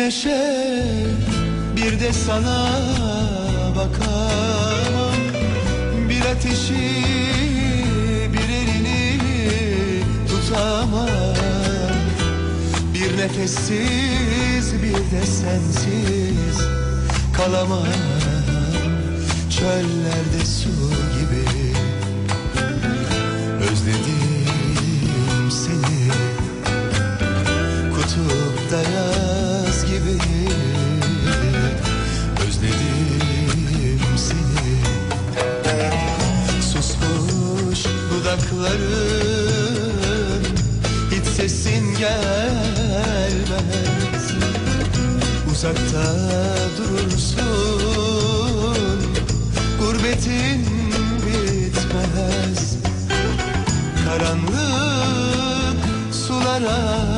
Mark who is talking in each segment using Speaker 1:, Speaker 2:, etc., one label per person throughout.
Speaker 1: güneşe bir de sana bakamam Bir ateşi bir elini tutamam Bir nefessiz bir de sensiz kalamam Çöllerde su gibi özledim seni. Kutupta gibi özledim seni. Susmuş dudakların hiç sesin gelmez. Uzakta durursun gurbetin bitmez. Karanlık sulara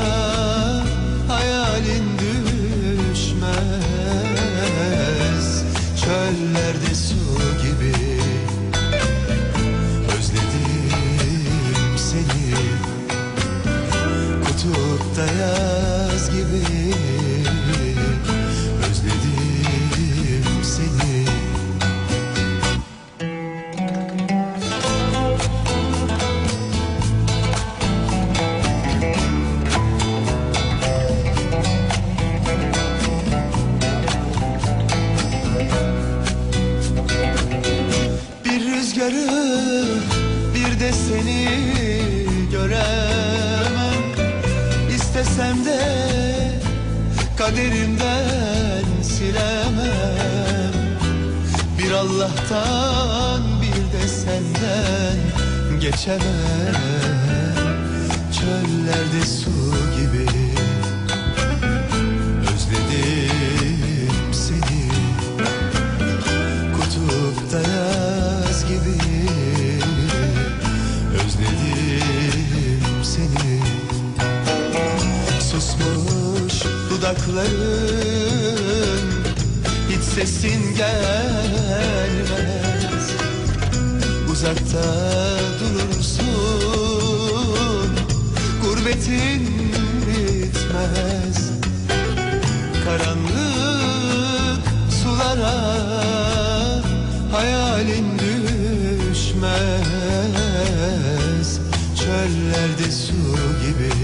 Speaker 1: rüzgarı bir de seni göremem. İstesem de kaderimden silemem. Bir Allah'tan bir de senden geçemem. Çöllerde su gibi Susmuş dudakların. Hiç sesin gelmez. Uzakta durursun. Gurbetin bitmez. Karanlık sulara hayalin düşmez. Çöllerde su gibi